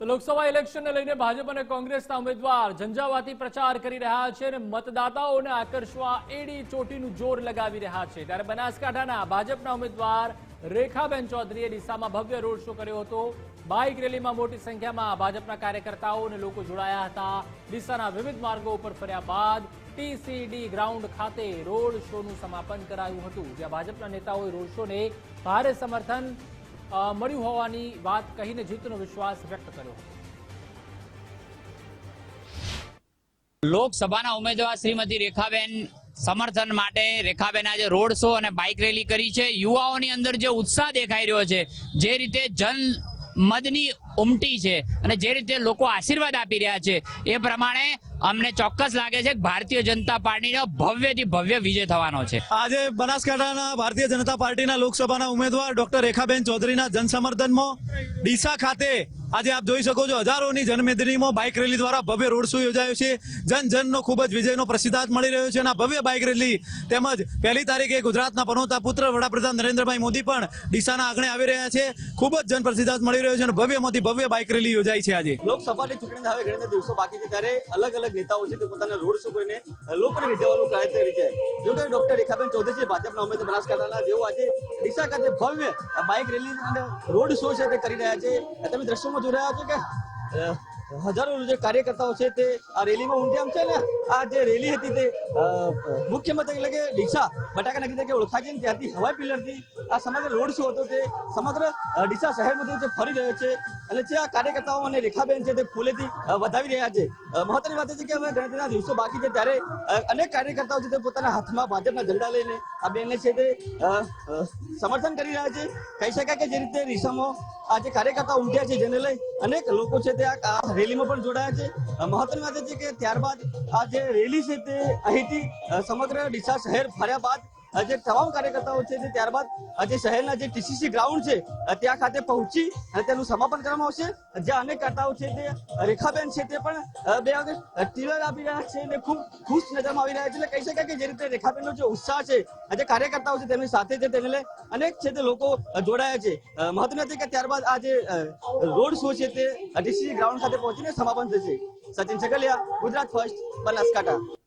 તો લોકસભા ઇલેક્શનને લઈને ભાજપ અને કોંગ્રેસના ઉમેદવાર ઝંઝાવાતી પ્રચાર કરી રહ્યા છે અને મતદાતાઓને આકર્ષવા એડી ચોટીનું જોર લગાવી રહ્યા છે. ત્યારે બનાસકાંઠાના ભાજપના ઉમેદવાર રેખાબેન ચૌધરીએ ડીસામાં ભવ્ય રોડ શો કર્યો હતો. બાઇક રેલીમાં મોટી સંખ્યામાં ભાજપના કાર્યકર્તાઓ અને લોકો જોડાયા હતા. ડીસાના વિવિધ માર્ગો ઉપર ફર્યા બાદ ટીસીડી ગ્રાઉન્ડ ખાતે રોડ શોનું સમાપન કરાયું હતું. જ્યાં ભાજપના નેતાઓએ રોડ શોને ભારે સમર્થન મળ્યું હોવાની વાત કહીને જીતનો વિશ્વાસ વ્યક્ત કર્યો. હતો લોકસભાના ઉમેદવાર શ્રીમતી રેખાબેન સમર્થન માટે રેખાબેન આજે રોડ શો અને બાઇક રેલી કરી છે. યુવાઓની અંદર જે ઉત્સાહ દેખાઈ રહ્યો છે, જે રીતે જન મદની ઉમટી છે અને જે રીતે લોકો આશીર્વાદ આપી રહ્યા છે, એ પ્રમાણે અમને ચોક્કસ લાગે છે કે ભારતીય જનતા પાર્ટીનો ભવ્યથી ભવ્ય વિજય થવાનો છે. આજે બનાસકાંઠાના ભારતીય જનતા પાર્ટીના લોકસભાના ઉમેદવાર ડોક્ટર રેખાબેન ચૌધરીના જનસમર્થનમાં ડીસા ખાતે આજે આપ જોઈ શકો છો હજારોની જનમેદનીમાં બાઇક રેલી દ્વારા ભવ્ય રોડ શો યોજાયો છે. જન જનનો ખૂબ જ વિજયનો પ્રસિદ્ધાર્થ મળી રહ્યો છે અને ભવ્ય બાઇક રેલી તેમજ પહેલી તારીખે ગુજરાતના પનોતા પુત્ર વડાપ્રધાન નરેન્દ્રભાઈ મોદી પણ ડીસાના આંગણે આવી રહ્યા છે. ખૂબ જ જન પ્રસિદ્ધાર્થ મળી રહ્યો છે અને ભવ્યમાંથી ભવ્ય બાઇક રેલી યોજાઈ છે આજે. લોકસભાની ચૂંટણી હવે ઘણા દિવસો બાકી છે ત્યારે અલગ અલગ નેતાઓ છે તે પોતાના રોડ શો કરીને લોકોને રીઝવવાનું પ્રયત્ન કરી છે. જો કે ડોક્ટર રેખાબેન ચૌધરી છે, ભાજપના ઉમેદવાર બનાસકાંઠાના જેઓ આજે ડીસા ખાતે ભવ્ય બાઇક રેલી અને રોડ શો છે તે કરી રહ્યા છે. તમે દ્રશ્યોમાં જોઈ રહ્યા છો કે હજારો જે કાર્યકર્તાઓ છે તે આ રેલીમાં ઉમટ્યા છે ને, આ જે રેલી હતી તે મુખ્ય મથક એટલે કે ડીસા બટાકા નગરી તરીકે ઓળખાય છે ત્યાંથી હવાઈ પિલરથી આ સમગ્ર રોડ શો હતો તે સમગ્ર ડીસા શહેરમાંથી જે ફરી રહ્યો છે અને જે આ કાર્યકર્તાઓ અને રેખાબેન છે તે ફૂલેથી વધાવી રહ્યા છે. મહત્વની વાત છે કે હવે ગણતરીના દિવસો બાકી છે ત્યારે અનેક કાર્યકર્તાઓ છે તે પોતાના હાથમાં ભાજપના ઝંડા લઈને આ બેનને છે તે સમર્થન કરી રહ્યા છે. કહી શકાય કે જે રીતે રીસામાં આ જે કાર્યકર્તાઓ ઉમટ્યા છે જેને લઈ અનેક લોકો છે તે આ રેલીમાં પણ જોડાયા છે. મહત્વની વાત છે કે ત્યારબાદ આ જે રેલી છે તે અહીંથી સમગ્ર ડીસા શહેર ફર્યા બાદ જે તમામ કાર્યકર્તાઓ છે ત્યારબાદ જે શહેરના જે ટીસીસી ગ્રાઉન્ડ છે, ત્યાં ખાતે પહોંચી અને તેનું સમાપન કરવામાં આવશે. જ્યાં અનેક કાર્યકર્તાઓ છે તે, રેખાબેન છે તે પણ બે વાગે ટીલર આપી રહ્યા છે અને ખૂબ ખુશ નજરમાં આવી રહ્યા છે. એટલે કહી શકાય કે જે રીતે રેખાબેનનો જે ઉત્સાહ છે જે કાર્યકર્તાઓ છે તેમની સાથે છે તેને અનેક છે તે લોકો જોડાયા છે. મહત્વનું હતું કે ત્યારબાદ આ જે રોડ શો છે તે, ટીસીસી ગ્રાઉન્ડ ખાતે પહોંચીને સમાપન થશે. સચિન સગલિયા ગુજરાત ફર્સ્ટ, બનાસકાંઠા.